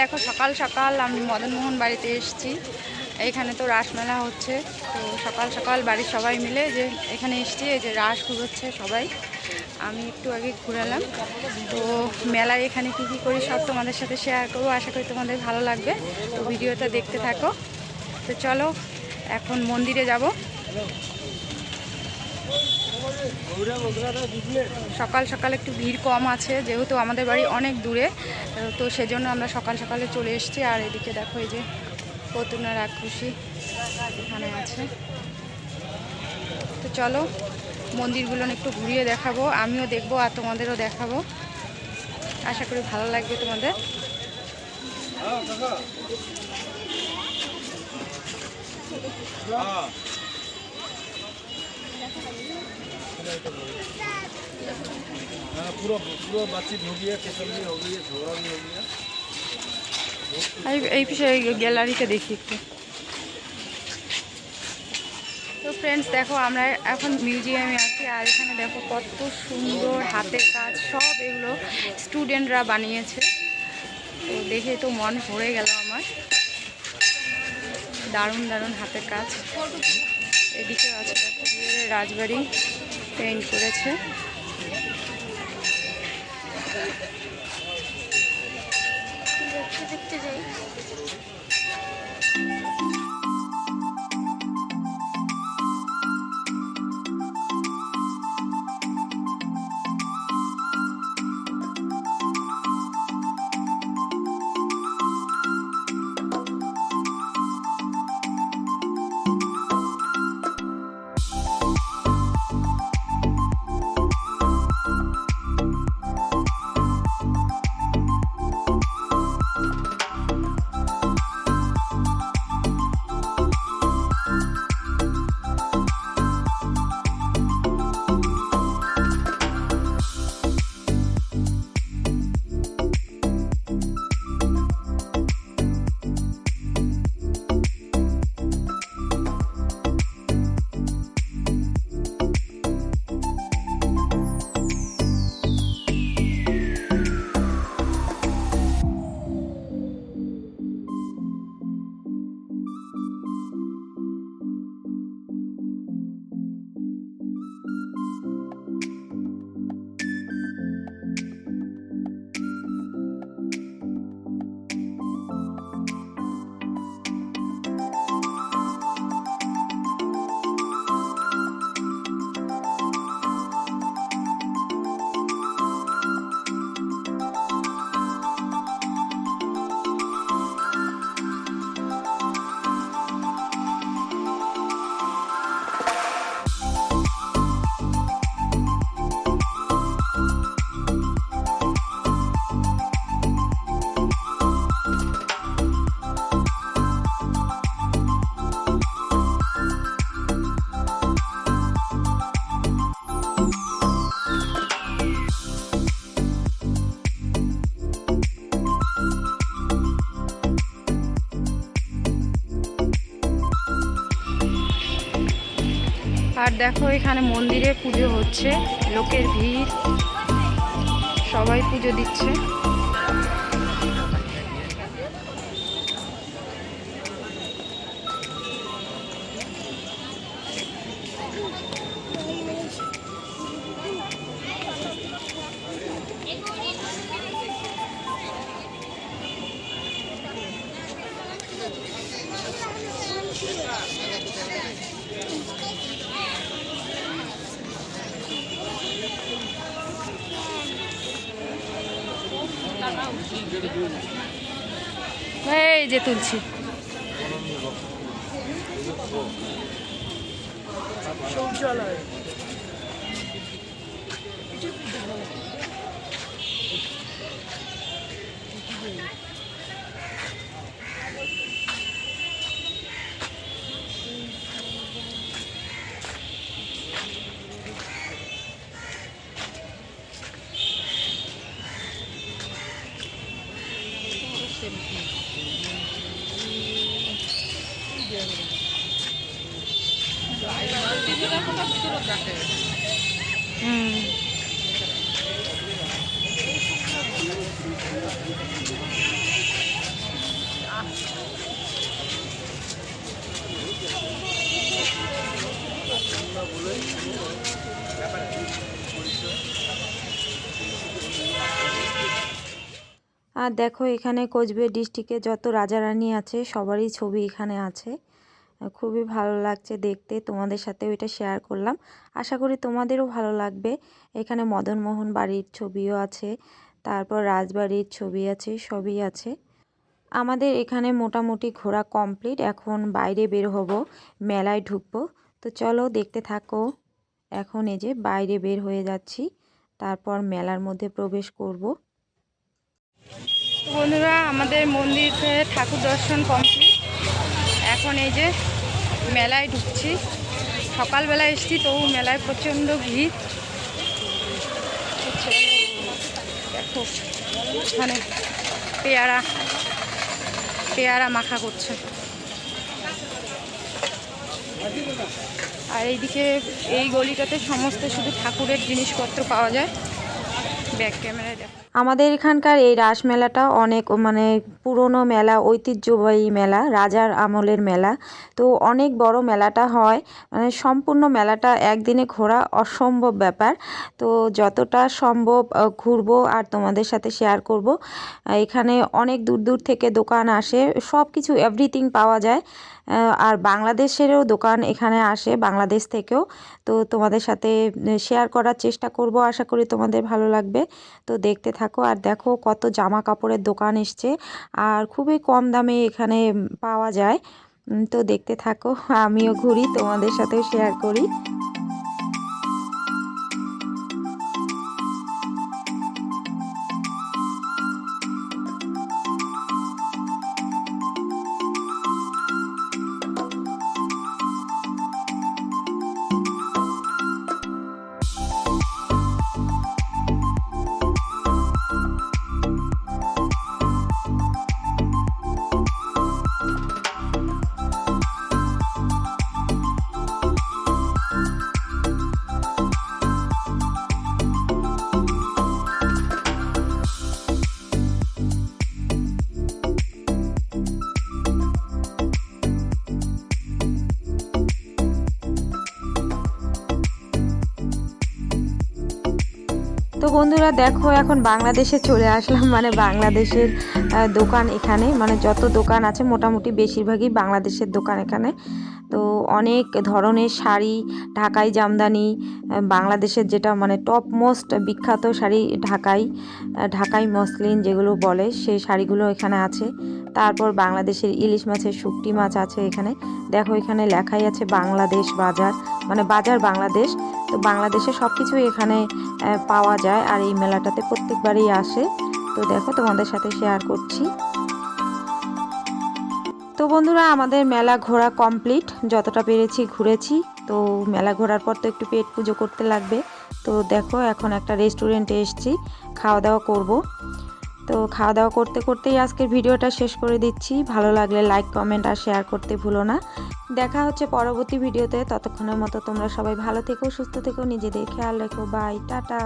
দেখো, সকাল সকাল আমি মদনমোহন বাড়িতে এসেছি। এখানে তো রাসমেলা হচ্ছে, তো সকাল সকাল বাড়ির সবাই মিলে যে এখানে এসেছি, এই যে রাস ঘুরোচ্ছে সবাই। আমি একটু আগে ঘুরালাম। তো মেলায় এখানে কি কি করি সব তোমাদের সাথে শেয়ার করব। আশা করি তোমাদের ভালো লাগবে। তো ভিডিওটা দেখতে থাকো। তো চলো, এখন মন্দিরে যাব। সকাল সকাল একটু ভিড় কম আছে, যেহেতু আমাদের বাড়ি অনেক দূরে, তো সেজন্য আমরা সকাল সকালে চলে এসেছি। আর এদিকে দেখো এই যে পতুনা রাক্ষসী এখানে আছে। তো চলো, মন্দিরগুলো একটু ঘুরিয়ে দেখাবো, আমিও দেখব আর তোমাদেরও দেখাবো। আশা করি ভালো লাগবে তোমাদের। पूरा पूरा बातचीत हो गया केसर भी हो गई है झोरा भी हो गया এই এই বিষয়ে গ্যালারিতে দেখি একটু তো ফ্রেন্ডস দেখো আমরা এখন মিউজিয়ামে আছি আর এখানে দেখো কত সুন্দর হাতের কাজ সব এগুলো স্টুডেন্টরা বানিয়েছে তো দেখে তো মন ভরে গেল আমার দারুণ দারুণ হাতের কাজ এদিকেও আছে দেখো বিয়ের রাজবাড়ি পেইন্ট করেছে। দেখতে দেখতে যাই। আর দেখো এখানে মন্দিরে পুজো হচ্ছে লোকের ভিড় সবাই পুজো দিচ্ছে। এই যে তুলছি। হুম। আর দেখো এখানে কোচবিহার ডিস্ট্রিক্টে যত রাজা রানী আছে, সবারই ছবি এখানে আছে। খুবই ভালো লাগছে দেখতে, তোমাদের সাথে ওইটা শেয়ার করলাম। আশা করি তোমাদেরও ভালো লাগবে। এখানে মদন মোহন বাড়ির ছবিও আছে, তারপর রাজবাড়ির ছবি আছে, সবই আছে। আমাদের এখানে মোটামুটি ঘোরা কমপ্লিট এখন বাইরে বের হব, মেলায় ঢুকবো। তো চলো দেখতে থাকো। এখন এই যে বাইরে বের হয়ে যাচ্ছি, তারপর মেলার মধ্যে প্রবেশ করব। বন্ধুরা, আমাদের মন্দির ঠাকুর দর্শন কমপ্লিট এখন এই যে মেলায় ঢুকছি। সকালবেলা এসছি, তবু মেলায় প্রচণ্ড ভিড়। দেখো মানে পেয়ারা পেয়ারা মাখা করছে। আর এইদিকে এই গলিটাতে সমস্ত শুধু ঠাকুরের জিনিসপত্র পাওয়া যায়। আমাদের এখানকার এই রাস মেলাটা অনেক মানে পুরনো মেলা, ঐতিহ্যবাহী মেলা, রাজার আমলের মেলা। তো অনেক বড় মেলাটা হয় মানে সম্পূর্ণ মেলাটা একদিনে ঘোরা অসম্ভব ব্যাপার। তো যতটা সম্ভব ঘুরবো আর তোমাদের সাথে শেয়ার করব। এখানে অনেক দূর দূর থেকে দোকান আসে সব কিছু এভরিথিং পাওয়া যায়। আর বাংলাদেশেরও দোকান এখানে আসে, বাংলাদেশ থেকেও। তো তোমাদের সাথে শেয়ার করার চেষ্টা করব, আশা করি তোমাদের ভালো লাগবে। তো দেখতে থাকো আর দেখো কত জামা কাপড়ের দোকান এসছে আর খুবই কম দামে এখানে পাওয়া যায়। তো দেখতে থাকো, আমিও ঘুরি, তোমাদের সাথেও শেয়ার করি। বন্ধুরা দেখো, এখন বাংলাদেশে চলে আসলাম। মানে বাংলাদেশের দোকান এখানে। মানে যত দোকান আছে, মোটামুটি বেশিরভাগই বাংলাদেশের দোকান এখানে। তো অনেক ধরনের শাড়ি, ঢাকাই জামদানি বাংলাদেশের যেটা মানে টপ মোস্ট বিখ্যাত শাড়ি ঢাকাই ঢাকাই মসলিন যেগুলো বলে, সেই শাড়িগুলো এখানে আছে। তারপর বাংলাদেশের ইলিশ মাছের শুকটি মাছ আছে এখানে। দেখো, এখানে লেখাই আছে বাংলাদেশ বাজার। মানে বাজার বাংলাদেশ। তো বাংলাদেশে সব কিছুই এখানে পাওয়া যায় আর এই মেলাটাতে প্রত্যেকবারই আসে। তো দেখো, তোমাদের সাথে শেয়ার করছি। তো বন্ধুরা, আমাদের মেলা ঘোরা কমপ্লিট যতটা পেরেছি ঘুরেছি। তো মেলা ঘোরার পর তো একটু পেট পুজো করতে লাগবে। তো দেখো, এখন একটা রেস্টুরেন্টে এসেছি। খাওয়া দাওয়া করব। তো খাওয়া দাওয়া করতে করতেই আজকের ভিডিওটা শেষ করে দিচ্ছি। ভালো লাগলে লাইক কমেন্ট আর শেয়ার করতে ভুলো না। দেখা হচ্ছে পরবর্তী ভিডিওতে। ততক্ষণের মতো তোমরা সবাই ভালো থেকো, সুস্থ থেকো, নিজেদের খেয়াল রেখো। Bye tata.